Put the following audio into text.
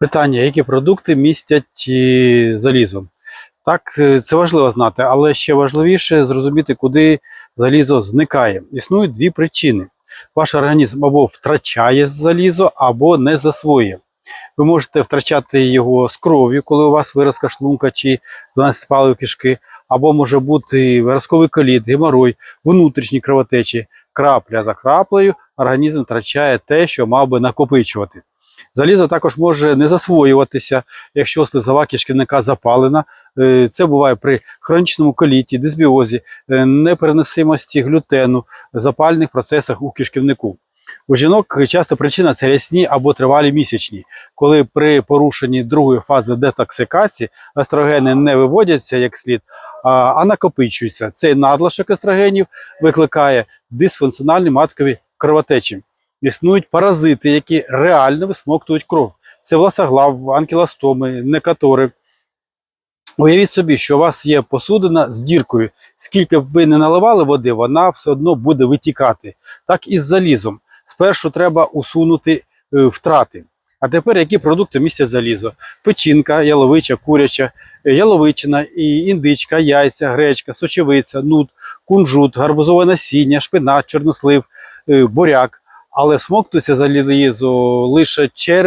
Питання, які продукти містять е, залізо? Так, е, це важливо знати, але ще важливіше зрозуміти, куди залізо зникає. Існують дві причини. Ваш організм або втрачає залізо, або не засвоює. Ви можете втрачати його з кров'ю, коли у вас виразка шлунка чи 12 палив кишки, або може бути виразковий коліт, геморой, внутрішні кровотечі. Крапля за краплею організм втрачає те, що мав би накопичувати. Залізо також може не засвоюватися, якщо слизова кишківника запалена. Е, Це буває при хронічному коліті, дисбіозі, е, непереносимості глютену, запальних процесах у кишківнику. У жінок часто причина це рясні або тривалі місячні, коли при порушенні другої фази детоксикації естрогени не виводяться як слід, а, накопичуються. Цей надлишок естрогенів викликає дисфункціональні маткові кровотечі. Існують паразити, які реально висмоктують кров. Це власоглав, анкілостоми, некатори. Уявіть собі, що у вас є посудина з діркою. Скільки б ви не наливали води, вона все одно буде витікати. Так і з залізом. Спершу треба усунути е, втрати. А тепер які продукти містять залізо? Печінка, яловича, куряча, е, яловичина, індичка, яйця, гречка, сочевиця, нут, кунжут, гарбузове насіння, шпинат, чорнослив, е, буряк. Але смоктується залізо лише через